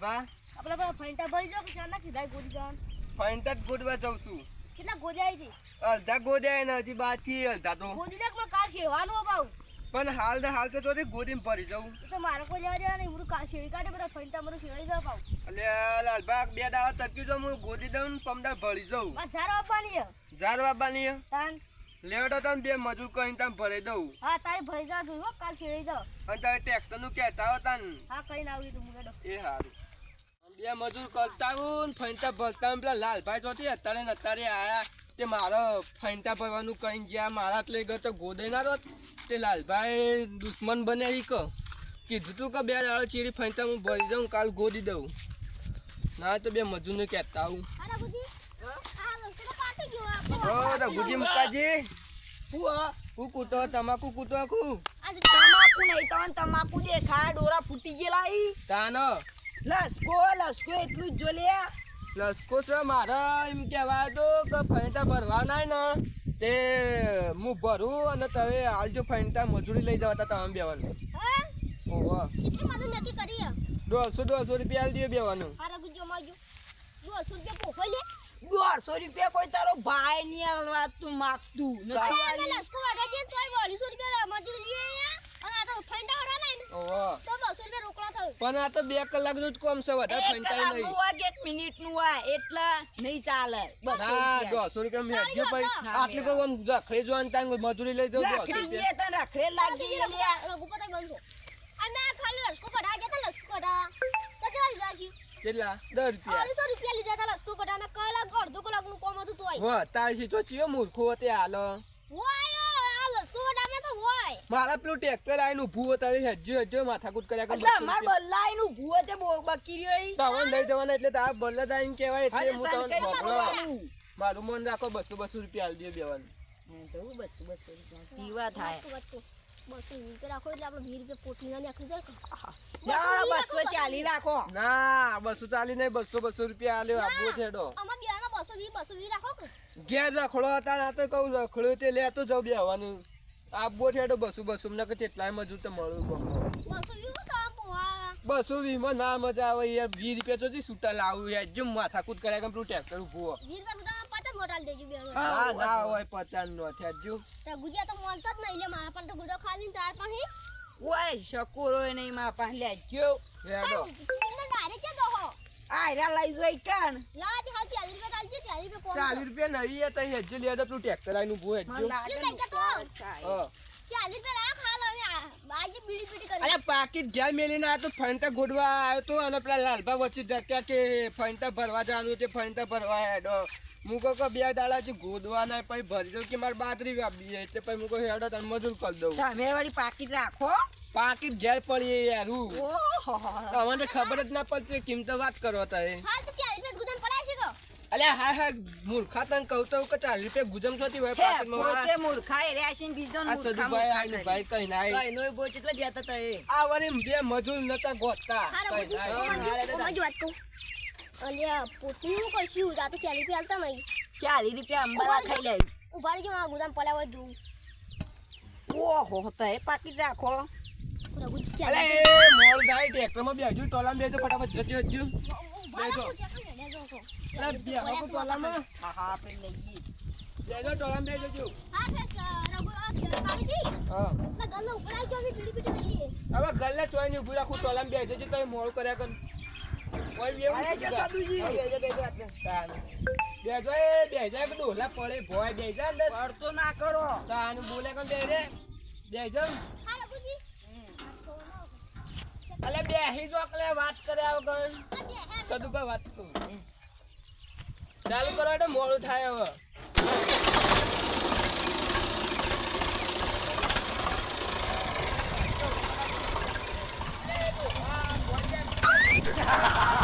હું છે લાલભા આપણે બા ફંટા ભરી જાવ કે શાના કીધા ગોડી જવાનું. ફાઈન જ ગોડવા જાઉં છું. કેટલા ગોદી આવી હતી? અડધા ગોડ્યા ને હજી બાકી અડધા તો. ગોડી જાકમાં કાશી શેરવાનું બાઉ. પણ હાલ તો હાલ તો ચોથી ગોડીમાં ભરી જાઉં. તો મારે કોઈ જવા દેવા નહીં હું કાશી શેરી કાઢે બધા ફંટા મને શેરાઈ જાવ પાઉં એટલે બાગ બે દાડા તકી જો હું ગોડી દઉં ને પમદાર ભરી જાઉં. ઝાર આપવાની છે? ઝાર વાપવાની તાન. લેવડો તો બે મજૂર કરીને તમે ભરી દઉં. હા તારે ભરી જા જોઈ હો કાલ શેરાઈ જાવ અને તમે ટ્રેક્ટરનું કહેતા હતા ને. હા કઈ ના આવી તું મુકેડો એ સારું બે મજૂર કરતા હું ફૈંટા ભરતા પેલા લાલભાઈ જોતી અત્યારે ને અત્યારે આયા. તે મારો ફૈંટા ભરવાનું કઈ ગયા. મારા લઈ ગયો તો ગોદે ના રોત તે લાલભાઈ દુશ્મન બને એ કહો. કીધું તું કે બે દાડો ચીડી ફૈંટા હું ભરી દઉં કાલ ગોદી દઉં. ના તો બે મજૂરને કહેતા હું. રઘુજી મુકાજી. હું હું કૂટો? તમાકુ કૂટો તમાકુ નહીં તમને તમાકુ દેખાય ડોરા ફૂટી ગયેલા ઈ. તાનો. લસકો લસકો એટલું જ જો લે લસકો છે મારે એમ કહેવાય તો કે ફૈંટા ભરવાના ને. તે હું ભરું અને તમે હાલજો ફૈંટા મજૂરી લઈ જવા તા તમે બેવાનું હા? ઓહો. દોઢસો દોઢસો રૂપિયા આલી દે બેવાનું દોઢસો રૂપિયા પોખો લે. દોઢસો રૂપિયા કોઈ તારો ભાઈ નહીં આલવા તું માગતું. નથી લસકો વાળવા જઈએ તો બોલીસો રૂપિયા મજૂરી લઈએ અને આ તો ફંટા હરા ને. ઓહો. તો બસો રૂપિયા રોકડા થયું. પણ આ તો બે કલાકનું જ કોમ છે વધારે એક નહીં. એક મિનિટનું હોય એટલે નહીં ચાલે. બસો ના રૂપિયા. દોઢસો રૂપિયા મેં હજી ભાઈ આટલી કોઈ આમ રખડે જો તાંગ મજૂરી લઈ જાઉં રખડી એ તને રખડે લાગી. રઘુપતિ અમે આ ખાલી લસકો કઢા જતા લસકો કઢા તો કેટલા લીધા છે કેટલા? દસ રૂપિયા. અઢીસો રૂપિયા લીધા હતા લસકો કઢા ને કલાક અડધો કલાકનું કોમ હતું તોય. વાહ તારી સી તો ચિયો મૂર્ખો તે હાલ. આ તો હોય. મારા પેલું ટ્રેક્ટર આવીને ઊભું હતું હજુ હજુ માથાકૂટ કર્યા કરે એટલે બસો અમાર રૂપિયા. બલ્લાઈનું ભૂવો તે બકી રહ્યો ઈ. લઈ જવાના એટલે તારા બલ્લદ આવીને કહેવાય એટલે હું તમને મારું મન રાખો બસો બસો રૂપિયા આલી દે બેવાનું. બસો બસો રૂપિયા. પીવા થાય. બસો વીસ રૂપિયા રાખો એટલે આપણે વીસ રૂપિયા પોટલી ના નાખી જાય કે? જાણો બસો ચાલી નહીં બસો બસો રૂપિયા આલ્યો આપવો ઘેર રખડો હતા ના તો કહું રખડ્યો તે લેતો જાઉં બેવાનું છે હેડો બસું બસો. મને કેટલાય મજૂર તો મળ્યું ગમો બસો વીસમાં ના મજા આવે યાર. વીસ રૂપિયા તો છૂટા લાવું યાર. જો માથાકૂટ કર્યા કેમ તું ટ્રેક્ટર ઊભો બેનો ના ના હોય પચાસ નો થયા. જો. તો ગુજિયા તો મળતા જ નહીં. લે મારા પણ તો ગુજો ખાલી ચાર પણ ઓય શકોરો નહીં મારા પાસે લેજો. હેડો. ડાયરેક્ટ આયરા લઈ જોઈ કાન તે રૂપિયા નહીં હજુ લે તો પેલું ટ્રેક્ટર આવીને ઊભું મને લાગે લઈ જતો. નુકસાન થાય. હા. ચાલીસ રૂપિયા લાખ હાલ હવે આ- બીડી બીડી કરી અરે પાકીટ ઘેર મેલીને આ તો ફંટા ગોડવા આવ્યો તો અને પેલા લાલભા વચ્ચે ધક્યા કે ફંટા ભરવા જવાનું તે ફંટા ભરવા હેડો કહું કે બે દાડાથી ગોદવા ના પછી ભરી દઉં કે મારે બાતરી વાપી જાય એટલે પછી હું હેડો તને મજૂર કરી દઉં તમે વળી પાકીટ રાખો પાકીટ ઘેર પડી યાર તમને ખબર જ ના પડતી કેમ તો વાત કરો તારે હાલ તો ચાલીસ રૂપિયા ગુદામ પડ્યા છે કે અલ્યા હા હા મૂર્ખા તને કહું તો કે ચાલીસ રૂપિયા ગુજમ થતી હોય પોતે મૂર્ખા એ રહ્યા છે બીજો આ સદુભાઈ આઈ ભાઈ કઈ ના કઈનો બોચ એટલે જતા તા એ. આ વળી બે મજૂર નતા ગોતતા. કઈ ના વાત કહું અલ્યા પોતું શું કરશું? આ તો ચાલીસ રૂપિયા હાલતા નહીં. ચાલીસ રૂપિયા અંબાલા ખાઈ લઈ ઊભા રહેજો આ ગુદામ પડ્યા હોય જોઉં. ઓહો તો એ પાકીટ રાખો. અલે ટ્રેક્ટરમાં બેસજો ટોલામાં ફટાફટ કાં હેડ્યા જાઓ છો. અરે બેહો હા હા આપણે અમે બીડી બીડી લઈએ. હવે ગલ્લે ચોઈ ની ઊભી રાખું ટોલામાં બેસજો તો મોલ કર્યા કર. જો બેજો બેજો બેજો એ બેજા ડોલા પડે ભોય બેજા પડતો ના કરો. તાન બોલે કે બેરે બેજો અલે બેહી જોકલે વાત કરે કર્યા વગર સદુકા વાત તો ચાલુ કરો એટલે મોડું થાય હવે Ha ha ha!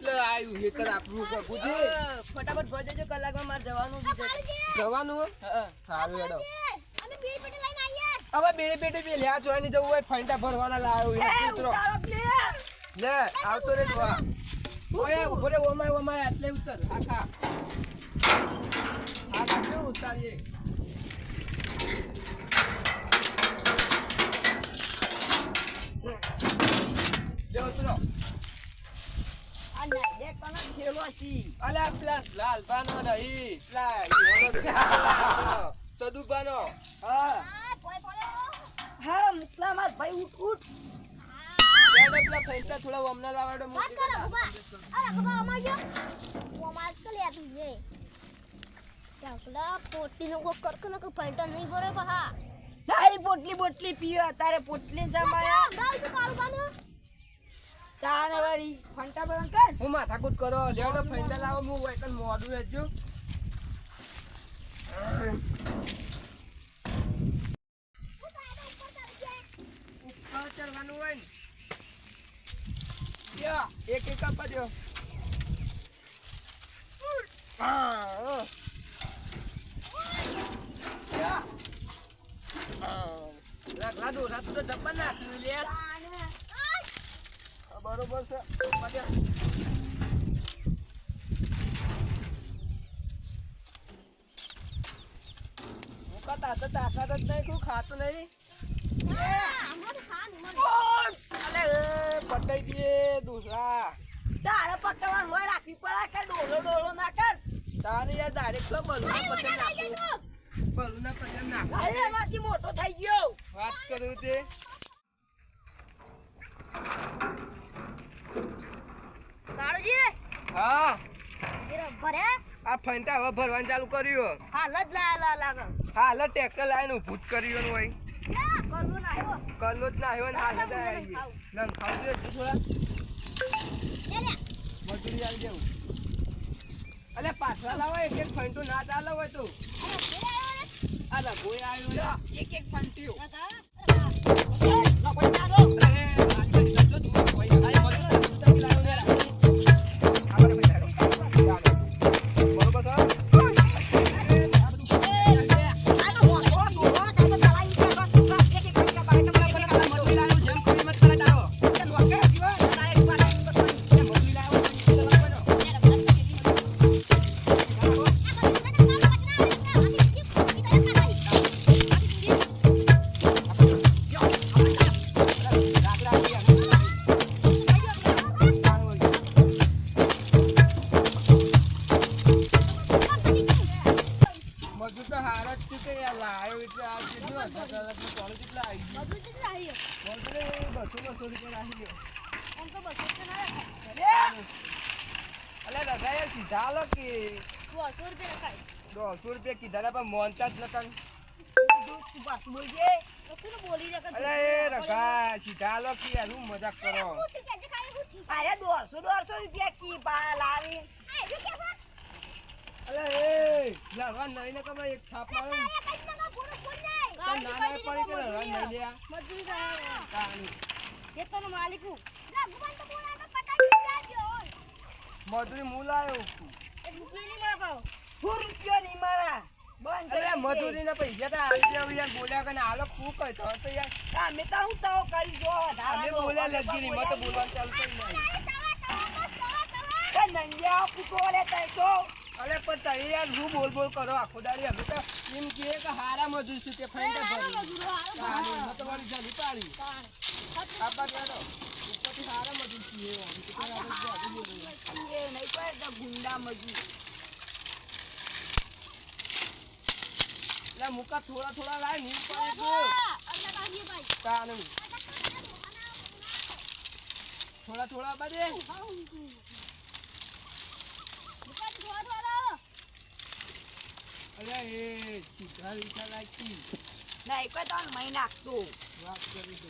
જ આપવું પ્રભુજી હા, ફટાફટ ઘર જજો કલાકમાં મારે જવાનું છે. જવાનું સારું. હવે બેડે બેડે બે લ્યા જોઈ ની જવું હોય ફંટા ભરવાના લાવ્યો એ, એ. લે આવતો રે વા ઓય ઊભો રે ઓમાય ઓમાય એટલે ઉતર. હા ખા. હા કેવું ઉતારીએ. લે ઉતરો આ નાયડે કનો ખેલો છી. અલ્યા પેલા લાલબાનો રહી પેલા ઈવાનો સદુબાનો હા હા ભોય પડ્યો. ભાઈ ઉઠ ઉઠ પેલા પૈસા થોડા વમના લાવાડો વાત કરો, ભૂપા. અરે, ભૂપા, અમાર ગયો ઓ માર તો લે તું જે. ત્યાં પેલા પોટીનો કોઈ કરક ન ફાઈટર નહીં ભરે બહા તારી પોટલી બોટલી પીવા તારે પોટલી કાળુબાનું. તારે વાળી ફંટા બંધ કર. હું માથાકૂટ કરો. લેવડો ફંટા લાવો, હું વાઈકન મોડું રહેજો. લાકડા ડોસા તો જબ્બર નાખ્યું. હા, બરોબર છે. આપવા તો તાકાત જ નહીં કોઈ ખાતું નહીં. હા, હમણાં તો ખા નહીં મને. અલે એ, પટાઈ દે દૂસરા તારે પકડવાનું હોય રાખવી પડે કે ડોલો ડોલો ના કર? તારે યાર ડાયરેક્ટ તો બલૂન પતંગ નાખું. પતંગ નાખું. એમાંથી મોટો થઈ ગયો. વાત કરું તે. હા. ભરે? આ ફંટા હવે ભરવાનું ચાલુ કર્યું. હાલ જ લાયેલા લાગે. હાલ ટ્રેક્ટર લાવીને ઊભું જ કર્યું હોય. લે. કલ્લો જ ના આવ્યો ને હાલ જ આવી ગઈ ના ખાવું જોઈએ થોડા લે, લે. મજૂરી આવી જવું. અલે પાછળ લાવો એક એક ફંટું ના ચાલો હોય તો. આ ભૂલ આવ્યો એક એક ફંટ્યું. ને પણ મોનતા જ બોલજે. બોલી રહ્યા કે અલે રખા સીધા આલો કે હું મજાક કરો. અરે દોઢસો દોઢસો રૂપિયા કી લાવી? અલે એ નહીં ને એક થાપ મારો પડી કે લડવા નહીં લ્યા મજૂરી માલિક હું. હું નહીં મળે પાછો. દે. મજૂરીના પૈસા તો આવી ગયા યાર. બોલ્યા કે હાલો ખૂબ કઈ તો? તો યાર અમે તો હું તો કરી જો અમે બોલ્યા લગી નહીં મત બોલવાનું ચાલુ કરી નહીં. તવા, તવા, બસ, તવા, તવા. નંદિયા ફૂટો લે તઈ તો. અરે પણ તમે યાર શું બોલ બોલ કરો આખો દાડી તો એમ કહે કે હારા મજૂર છે તે ફાઈન ભરી મજૂરો હારો તો વળી પાડી. ઉપરથી હારા મજૂર તો નહીં એ નહીં કોઈ ગુંડા મજૂર. એટલે મુકા થોડા થોડા લાય નહીં પડે તો. હા, અંદર કાઢીએ ભાઈ. તાણી. થોડા થોડા બાજે દુકાન ધોવા ધોવા. અરે એ સીધા રીતા લાગતી નહીં કોઈ તો મહી નાખતો વાત કરી દો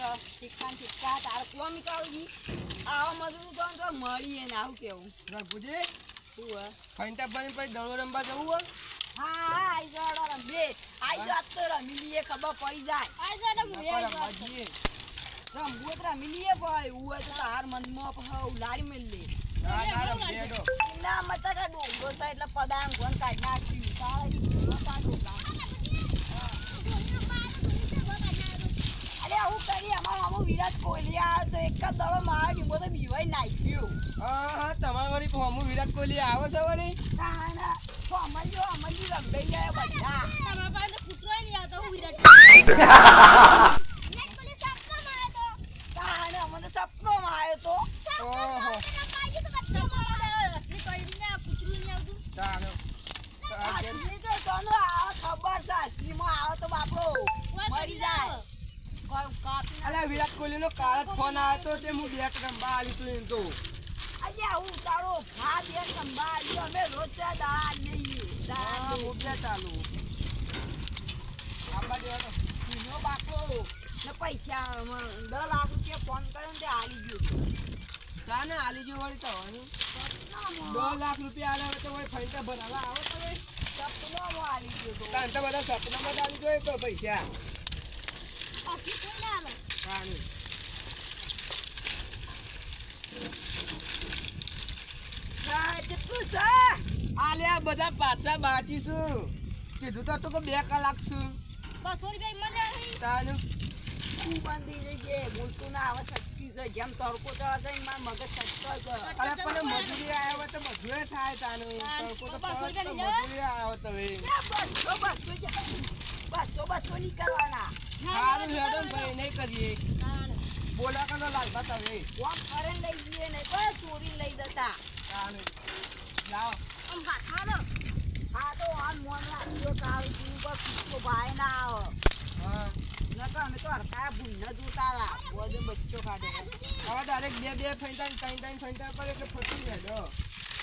ઠીકા તારે કોમ તો તો ને આવું કેવું રઘુજી રમવા જવું હા હા આઈ જાઓ હેડો રમીએ આઈ જાત તો રમી ખબર પડી જાય આ. જરા હું એ રમવા રમવું તો રમી લઈએ ભાઈ એવું તો તાર મનમાં પણ ઉલારી મેલ લે ના, એટલે પદાંગ ગોન કાઢ નાખ્યું કા ડોંગા. અરે આવું કરી અમારો આમો વિરાટ કોહલી. આવ્યો તો એક જ દડો મારો ડીંગો તો બીવાઈ નાખ્યો. હા, હા, તમારા વળી હોમું વિરાટ કોહલી આવે છે વળી. ના ના તો અમલજો અમલજી રંભાઈ ગયા બધા. તમારા પાસે તો કૂતરો નહીં આવતો હું વિરાટ કોહલી. કોહલી સપનામાં તો. ઓહો. આ. આ આ ખબર છે અસલીમાં આવો તો કાપી અલા વિરાટ કોહલીનો કાલ ફોન આવ્યો તો તે હું બે રમવા આલી તું એમ તો. અલ્યા આવું તારો ભાત એ સંભાળ્યો અમે રોજ દાળ લઈએ દાળ હા. હું બે ચાલુ. આંબા જેવા તો. બાકો ને પૈસા દસ લાખ રૂપિયા ફોન કર્યો ને તે હાલી ગયો. ના ને આલી ગયો વળી તો દસ લાખ રૂપિયા આલે તો વળી ફાઈનલ ભરાવા આવો તો. સપનામાં હાલી ગયો તો. તાન તો બધા સપનામાં આલી ગયો તો પૈસા અસલી કોઈને આવે. તાણી. હા, કેટલું છે આલ્યા બધા પાછા છું. કીધું તો તું બે કલાક છું. બસો રૂપિયા. તાનું તું બાંધી જજે બોલતું ના આવે સચ્ચી છે. જેમ તડકો ચડે છે મારું મગજ સચ્ચો છે. અરે પણ મજૂરી આવ્યો હોય તો મજૂરી થાય તાનું તડકો તો મજૂરી આવ્યો તો બસો બસો બસો બસો નહીં કરવાના સારું હેડન ને ભાઈ નહીં કરીએ. બોલા કનો લાગતા તમે કોમ કરે ને લઈ જઈએ ને બસ ચોરી લઈ જતા. સારું. જાઓ. આમ લો. આ તો આમ મોન લાગ્યો તો આવી તું પર કૂદકો ભાઈ ના આવે. હા. નકર અમે તો હરખા ભૂંડ જોતા હતા બધે બચ્ચો કાઢે હવે ડાયરેક્ટ બે બે ને ત્રણ ત્રણ પર એટલે ફસી જાય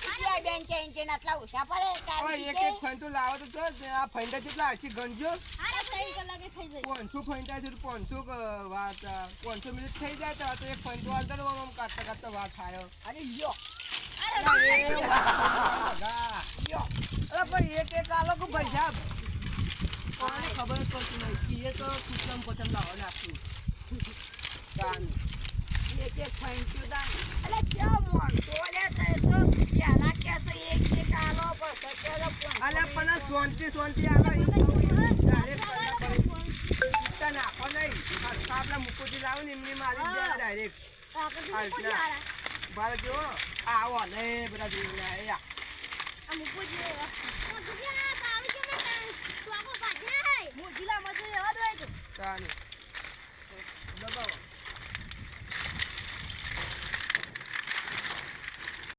બેન આટલા ઓછા પડે હવે એક એક ફાઈટું લાવો તો જો આ ફાઈટા કેટલા હશે ગણજો. અરે ત્રણ કલાકે થઈ જાય. પાંચસો ફાઈટા છે પાંચસો વાત પાંચસો મિનિટ થઈ જાય તો એક રહો આમ કાઢતા કાઢતા વાત થાયો. અરે યો. લ્યો. અલા, પણ એક એક આલો કે પૈસા. કોને ખબર જ પડતી નહીં. કે એ તો કુતરામ પતંગ લાવો નાખ્યું કે કે થેન્ક યુ દાન એટલે કેવો મોણતો લે તો પેલા કે છે એક એક આલો બસ અત્યારે અલે પણ સોનતી સોનતી આલો તને નાખો નહીં આપણા મુકુજી લાવો? ને એમની મારી ડાયરેક્ટ બાર આવો ને બધા જોઈને આવ્યા આ મુકુજી મુકુજી